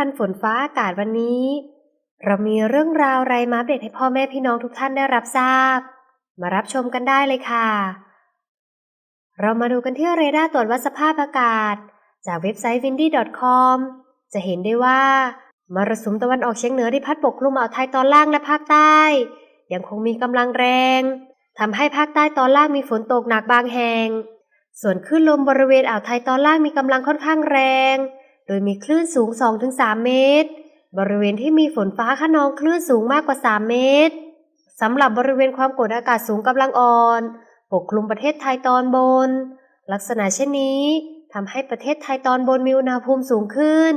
ทันฝนฟ้าอากาศวันนี้ เรามีเรื่องราวอะไรมาอัปเดตให้พ่อแม่พี่น้องทุกท่านได้รับทราบ มารับชมกันได้เลยค่ะ เรามาดูกันที่เรดาร์ตรวจวัดสภาพอากาศ จากเว็บไซต์ windy.com จะเห็นได้ว่ามรสุมตะวันออกเฉียงเหนือที่พัดปกคลุมอ่าวไทยตอนล่างและภาคใต้ ยังคงมีกำลังแรงทำให้ภาคใต้ตอนล่างมีฝนตกหนักบางแห่ง ส่วนคลื่นลมบริเวณอ่าวไทยตอนล่างมีกำลังค่อนข้างแรง โดยมีคลื่นสูง 2-3 เมตร บริเวณที่มีฝนฟ้าขนองคลื่นสูงมากกว่า 3 เมตรสำหรับบริเวณความกดอากาศสูงกำลังอ่อน ปกคลุมประเทศไทยตอนบน ลักษณะเช่นนี้ทำให้ประเทศไทยตอนบนมีอุณหภูมิสูงขึ้น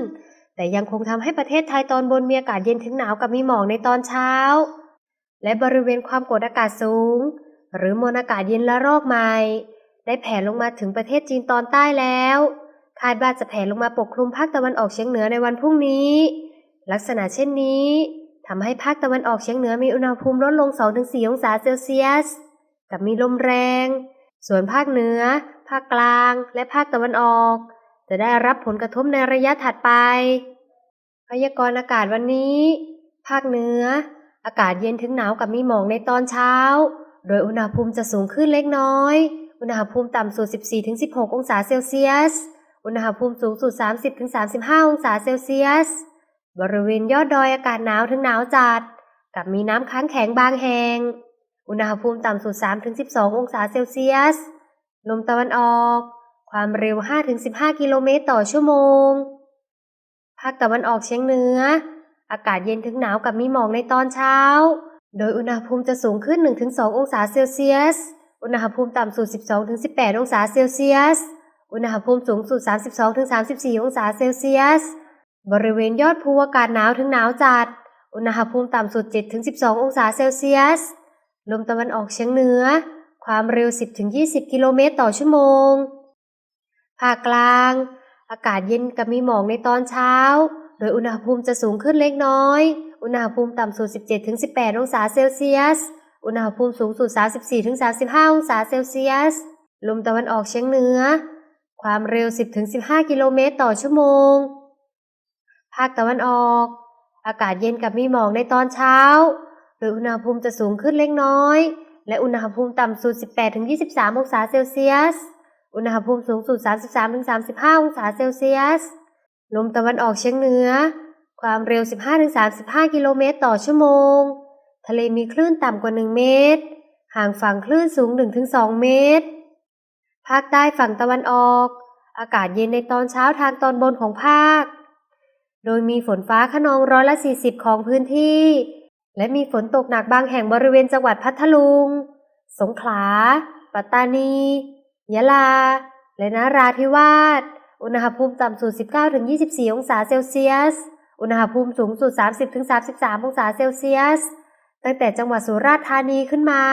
แต่ยังคงทำให้ประเทศไทยตอนบนมีอากาศเย็นถึงหนาวกับมีหมอกในตอนเช้า และบริเวณความกดอากาศสูง หรือมวลอากาศเย็นละรอกใหม่ ได้แผ่ลงมาถึงประเทศจีนตอนใต้แล้ว คาดว่าจะแผ่ลงมาปกคลุมภาคตะวันออกเฉียงเหนือในวันพรุ่งนี้ ลักษณะเช่นนี้ทำให้ภาคตะวันออกเฉียงเหนือมีอุณหภูมิลดลง 2-4 องศาเซลเซียส กับมีลมแรง ส่วนภาคเหนือ ภาคกลาง และภาคตะวันออก จะได้รับผลกระทบในระยะถัดไป พยากรณ์อากาศวันนี้ ภาคเหนือ อากาศเย็นถึงหนาวกับมีหมอกในตอนเช้า โดยอุณหภูมิจะสูงขึ้นเล็กน้อย อุณหภูมิต่ำสุด 14-16 องศาเซลเซียส อุณหภูมิสูงสุด 30-35 องศาเซลเซียส บริเวณยอดดอยอากาศหนาวถึงหนาวจัด กับมีน้ำค้างแข็งบางแห่ง อุณหภูมิต่ำสุด 3-12 องศาเซลเซียส ลมตะวันออก ความเร็ว 5-15 กิโลเมตรต่อชั่วโมง ภาคตะวันออกเฉียงเหนือ อากาศเย็นถึงหนาวกับมีหมอกในตอนเช้า โดยอุณหภูมิจะสูงขึ้น 1-2 องศาเซลเซียส อุณหภูมิต่ำสุด 12-18 องศาเซลเซียส อุณหภูมิสูงสุด 32-34 องศาเซลเซียส บริเวณยอดภูอากาศหนาวถึงหนาวจัด อุณหภูมิต่ำสุด 7-12 องศาเซลเซียส ลมตะวันออกเฉียงเหนือ ความเร็ว 10-20 กิโลเมตรต่อชั่วโมง ภาคกลาง อากาศเย็นกับมีหมอกในตอนเช้า โดยอุณหภูมิจะสูงขึ้นเล็กน้อย อุณหภูมิต่ำสุด 17-18 องศาเซลเซียส อุณหภูมิสูงสุด 34-35 องศาเซลเซียส ลมตะวันออกเฉียงเหนือ ความเร็ว 10-15 กิโลเมตรต่อชั่วโมง ภาคตะวันออก อากาศเย็นกับมีหมอกในตอนเช้า โดยอุณหภูมิจะสูงขึ้นเล็กน้อย และอุณหภูมิต่ำสุด 18-23 องศาเซลเซียส อุณหภูมิสูงสุด 33-35 องศาเซลเซียส ลมตะวันออกเฉียงเหนือ ความเร็ว 15-35 กิโลเมตรต่อชั่วโมง ทะเลมีคลื่นต่ำกว่า 1 เมตร ห่างฝั่งคลื่นสูง 1-2 เมตร ภาคใต้ฝั่งตะวันออก อากาศเย็นในตอนเช้าทางตอนบนของภาค โดยมีฝนฟ้าขนองร้อยละ40 ของพื้นที่ และมีฝนตกหนักบางแห่งบริเวณจังหวัดพัทลุง สงขลา ปัตตานี ยะลา และนราธิวาส อุณหภูมิต่ำสุด 19-24 องศาเซลเซียส อุณหภูมิสูงสุด 30-33 องศาเซลเซียส ตั้งแต่จังหวัดสุราษฎร์ธานีขึ้นมา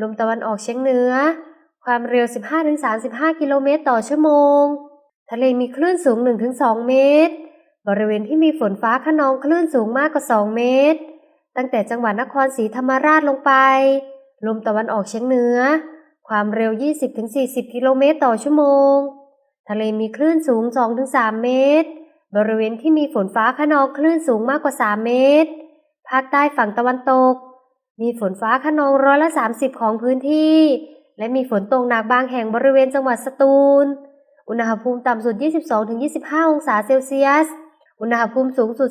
ลมตะวันออกเฉียงเหนือ ความเร็ว 15-35 กิโลเมตรต่อชั่วโมง ทะเลมีคลื่นสูง 1-2 เมตร บริเวณที่มีฝนฟ้าขนองคลื่นสูงมากกว่า 2 เมตร ตั้งแต่จังหวัดนครศรีธรรมราชลงไป ลมตะวันออกเฉียงเหนือ ความเร็ว 20-40 กิโลเมตรต่อชั่วโมง ทะเลมีคลื่นสูง 2-3 เมตร บริเวณที่มีฝนฟ้าขนองคลื่นสูงมากกว่า 3 เมตร ภาคใต้ฝั่งตะวันตก มีฝนฟ้าขนองร้อยละ 30 ของพื้นที่ และมีฝนตกหนักบางแห่งบริเวณจังหวัดสตูล อุณหภูมิต่ำสุด 22-25 องศาเซลเซียส อุณหภูมิสูงสุด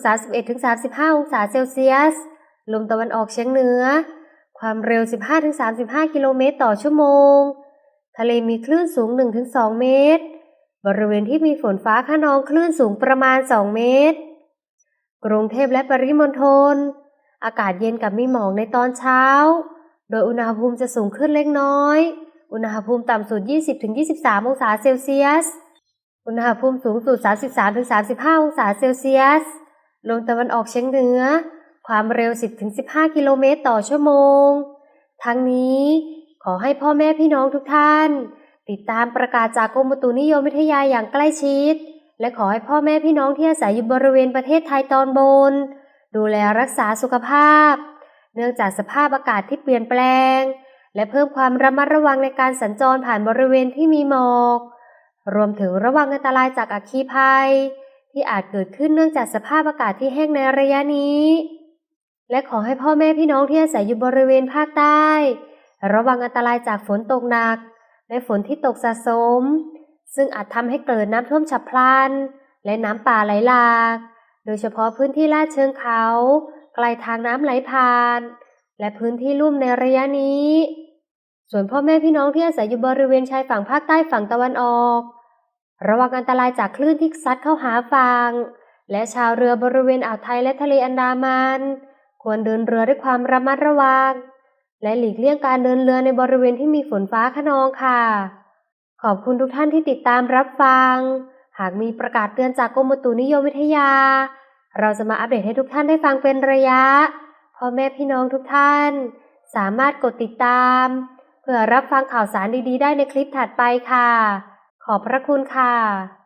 31-35 องศาเซลเซียส ลมตะวันออกเฉียงเหนือ ความเร็ว 15-35 กิโลเมตรต่อชั่วโมง ทะเลมีคลื่นสูง 1-2 เมตร บริเวณที่มีฝนฟ้าขนองคลื่นสูงประมาณ 2 เมตร กรุงเทพและปริมณฑล อากาศเย็นกับมีหมอกในตอนเช้า โดยอุณหภูมิจะสูงขึ้นเล็กน้อย อุณหภูมิต่ำสุด 20-23 องศาเซลเซียส อุณหภูมิสูงสุด 33-35 องศาเซลเซียส ลมตะวันออกเฉียงเหนือ ความเร็ว 10-15 กิโลเมตรต่อชั่วโมง ทั้งนี้ขอให้พ่อแม่พี่น้องทุกท่าน ติดตามประกาศจากกรมอุตุนิยมวิทยาอย่างใกล้ชิด และขอให้พ่อแม่พี่น้องที่อาศัยอยู่บริเวณประเทศไทยตอนบน ดูแลรักษาสุขภาพ เนื่องจากสภาพอากาศที่เปลี่ยนแปลง และเพิ่มความระมัดระวังในการสัญจรผ่านบริเวณที่มีหมอก รวมถึงระวังอันตรายจากอัคคีภัย ที่อาจเกิดขึ้นเนื่องจากสภาพอากาศที่แห้งในระยะนี้ และขอให้พ่อแม่พี่น้องที่อาศัยอยู่บริเวณภาคใต้ ระวังอันตรายจากฝนตกหนัก และฝนที่ตกสะสม ซึ่งอาจทำให้เกิดน้ำท่วมฉับพลัน และน้ำป่าไหลหลาก โดยเฉพาะพื้นที่ลาดเชิงเขา กลทางน้ำไหลผ่าน และพื้นที่ลุ่มในระยะนี้ ส่วนพ่อแม่พี่น้องที่อาศัยอยู่บริเวณชายฝั่งภาคใต้ฝั่งตะวันออก ระวังอันตรายจากคลื่นที่ซัดเข้าหาฝั่งและชาวเรือบริเวณอ่าวไทยและทะเลอันดามัน ควรเดินเรือด้วยความระมัดระวัง และหลีกเลี่ยงการเดินเรือในบริเวณที่มีฝนฟ้าขนองค่ะ ขอบคุณทุกท่านที่ติดตามรับฟัง หากมีประกาศเตือนจากกรมอุตุนิยมวิทยา เราจะมาอัปเดตให้ทุกท่านได้ฟังเป็นระยะพ่อแม่พี่น้องทุกท่าน สามารถกดติดตาม เพื่อรับฟังข่าวสารดีๆ ได้ในคลิปถัดไปค่ะ ขอบพระคุณค่ะ